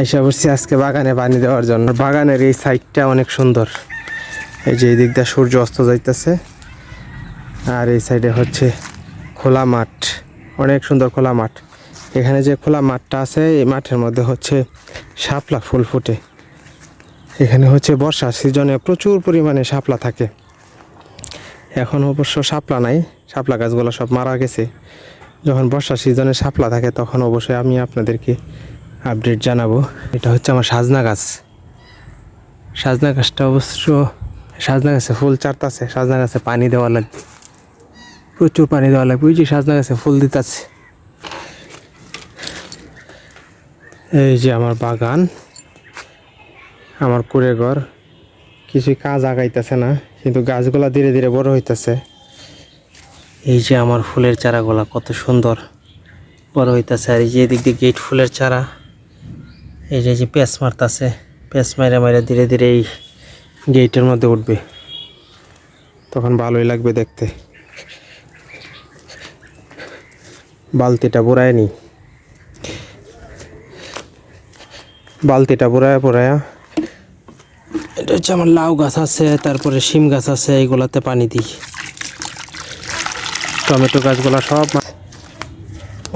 আইসা বসছি আজকে বাগানে পানি দেওয়ার জন্য। বাগানের এই সাইডটা অনেক সুন্দর। এই যে এই দিক দিয়ে সূর্য অস্ত যাইতেছে। আর এই সাইডে হচ্ছে খোলা মাঠ। অনেক সুন্দর খোলা মাঠ। এখানে যে খোলা মাঠটা আছে, এই মাঠের মধ্যে হচ্ছে শাপলা ফুল ফুটে। এখানে হচ্ছে বর্ষা সিজনে প্রচুর পরিমাণে শাপলা থাকে। এখন অবশ্য শাপলা নাই। শাপলা গাছগুলো সব মারা গেছে। যখন বর্ষা সিজনে শাপলা থাকে, তখন অবশ্যই আমি আপনাদেরকে আপডেট জানাব। এটা হচ্ছে আমার সাজনা গাছ। সাজনা গাছটা অবশ্য সাজনা গাছে ফুল চারতাছে, সাজনা গাছে পানি দেওয়া লাগবে প্রচুর পানি দেওয়া লাগবে। ওই যে সাজনা গাছে ফুল দিতেছে। এই যে আমার বাগান, আমার কুড়ে ঘর। কিছুই কাজ আগাইতেছে না, কিন্তু গাছগুলা ধীরে ধীরে বড় হইতেছে। এই যে আমার ফুলের চারাগুলা কত সুন্দর, বড় হইতেছে। আর এই যে এদিক দিয়ে গেট ফুলের চারা। এই যে পেঁচ মারতাছে। পেঁচ মাইরা মাইরা ধীরে ধীরে এই গেটের মধ্যে উঠবে। তখন ভালোই লাগবে দেখতে। বালতিটা বুড়ায় নি। বালতিটা বুড়ায় বুড়ায়া এটা হচ্ছে আমার লাউ গাছ আছে, তারপরে শিম গাছ আছে, এইগুলাতে পানি দিই। টমেটো গাছগুলা সব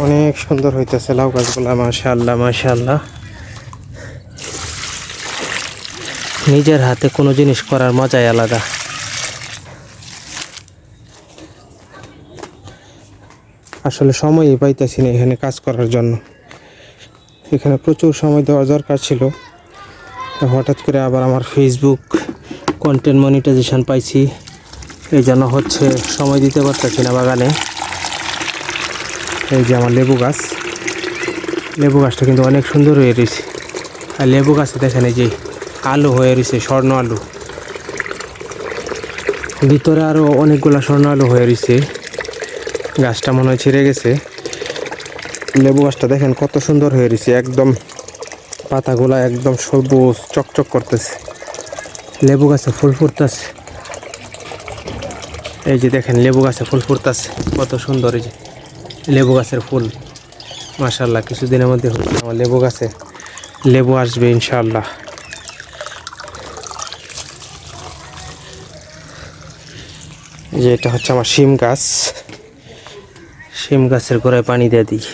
অনেক সুন্দর হইতেছে লাউ গাছগুলা, মাশাআল্লাহ মাশাআল্লাহ। নিজের হাতে কোনো জিনিস করার মজাই আলাদা। আসলে সময়ই পাইতেছি না এখানে কাজ করার জন্য। এখানে প্রচুর সময় দেওয়ার দরকার ছিল। হঠাৎ করে আবার আমার ফেসবুক কন্টেন্ট মনিটাইজেশন পাইছি। এই জন্য হচ্ছে সময় দিতে পারতেছি না বাগানে। এই যে আমার লেবু গাছ। লেবু গাছটা কিন্তু অনেক সুন্দর হয়ে রয়েছে। আর লেবু গাছে দেখেন এই যে আলু হয়ে রয়েছে স্বর্ণ আলু। ভিতরে আরও অনেকগুলো স্বর্ণ আলু হয়ে রয়েছে গাছটা মনে হয় ছিঁড়ে গেছে। লেবু গাছটা দেখেন কত সুন্দর হয়ে রয়েছে একদম পাতাগুলা একদম সবুজ, চকচক করতেছে। লেবু গাছে ফুল ফুটতেছে। এই যে দেখেন, লেবু গাছে ফুল ফুটতেছে, কত সুন্দর এই যে লেবু গাছের ফুল। মাশাল্লাহ কিছুদিনের মধ্যে আমার লেবু গাছে লেবু আসবে ইনশাল্লাহ যে এটা হচ্ছে আমার শিম গাছ। শিম গাছের গোড়ায় পানি দিয়ে দিই।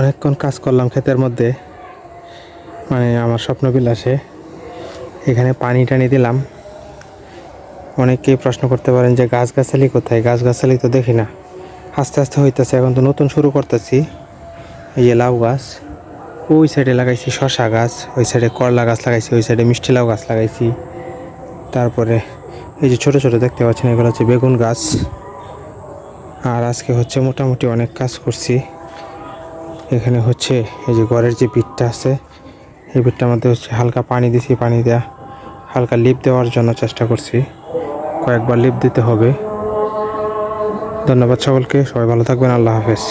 অনেকক্ষণ কাজ করলাম ক্ষেতের মধ্যে। মানে আমার স্বপ্ন বিলাসে এখানে পানি টানি দিলাম। অনেকেই প্রশ্ন করতে পারেন যে গাছগাছালি কোথায়? গাছ গাছগাছালি তো দেখি না। আস্তে আস্তে হইতেছে, এখন তো নতুন শুরু করতেছি। এই যে লাউ গাছ, ওই সাইডে লাগাইছি শশা গাছ, ওই সাইডে করলা গাছ লাগাইছি, ওই সাইডে মিষ্টি লাউ গাছ লাগাইছি। তারপরে এই যে ছোট ছোট দেখতে পাচ্ছেন, এগুলো হচ্ছে বেগুন গাছ। আর আজকে হচ্ছে মোটামুটি অনেক কাজ করছি। এখানে হচ্ছে এই যে ঘরের যে পিঠটা আছে, এই পিঠটার মধ্যে হচ্ছে হালকা পানি দিছি, পানি দেওয়া হালকা লিপ দেওয়ার জন্য চেষ্টা করছি। কয়েকবার লিপ দিতে হবে। ধন্যবাদ সকলকে, সবাই ভালো থাকবেন, আল্লাহ হাফেজ।